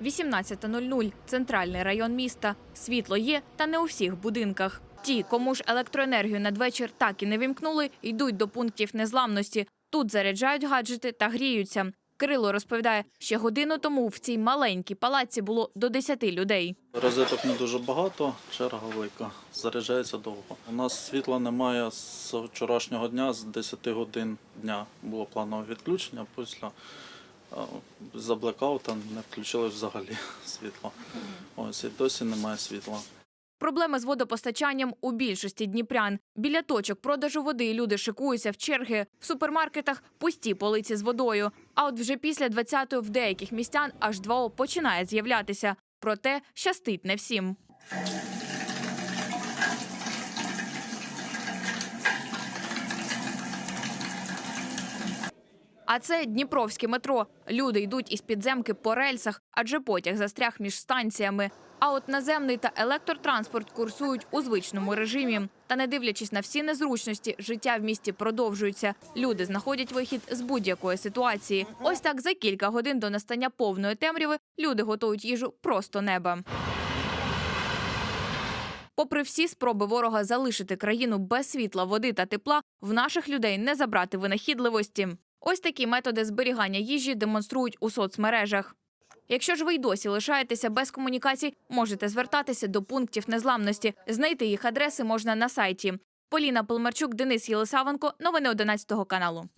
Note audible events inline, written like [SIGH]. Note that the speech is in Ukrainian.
18.00. Центральний район міста. Світло є, та не у всіх будинках. Ті, кому ж електроенергію надвечір так і не вімкнули, йдуть до пунктів незламності. Тут заряджають гаджети та гріються. Кирило розповідає, ще годину тому в цій маленькій палаці було до 10 людей. Розеток не дуже багато, черга велика, заряджається довго. У нас світла немає з вчорашнього дня, з 10 годин дня було планове відключення. Після за блекаута не включили взагалі [LAUGHS] світло. Ось і досі немає світла. Проблеми з водопостачанням у більшості дніпрян. Біля точок продажу води люди шикуються в черги. В супермаркетах пусті полиці з водою. А от вже після 20-ї в деяких містян аж 2 починає з'являтися. Проте щастить не всім. А це Дніпровське метро. Люди йдуть із підземки по рельсах, адже потяг застряг між станціями. А от наземний та електротранспорт курсують у звичному режимі. Та не дивлячись на всі незручності, життя в місті продовжується. Люди знаходять вихід з будь-якої ситуації. Ось так за кілька годин до настання повної темряви люди готують їжу просто неба. Попри всі спроби ворога залишити країну без світла, води та тепла, в наших людей не забрати винахідливості. Ось такі методи зберігання їжі демонструють у соцмережах. Якщо ж ви й досі лишаєтеся без комунікацій, можете звертатися до пунктів незламності. Знайти їх адреси можна на сайті. Поліна Полмарчук, Денис Єлисавенко. Новини 11 каналу.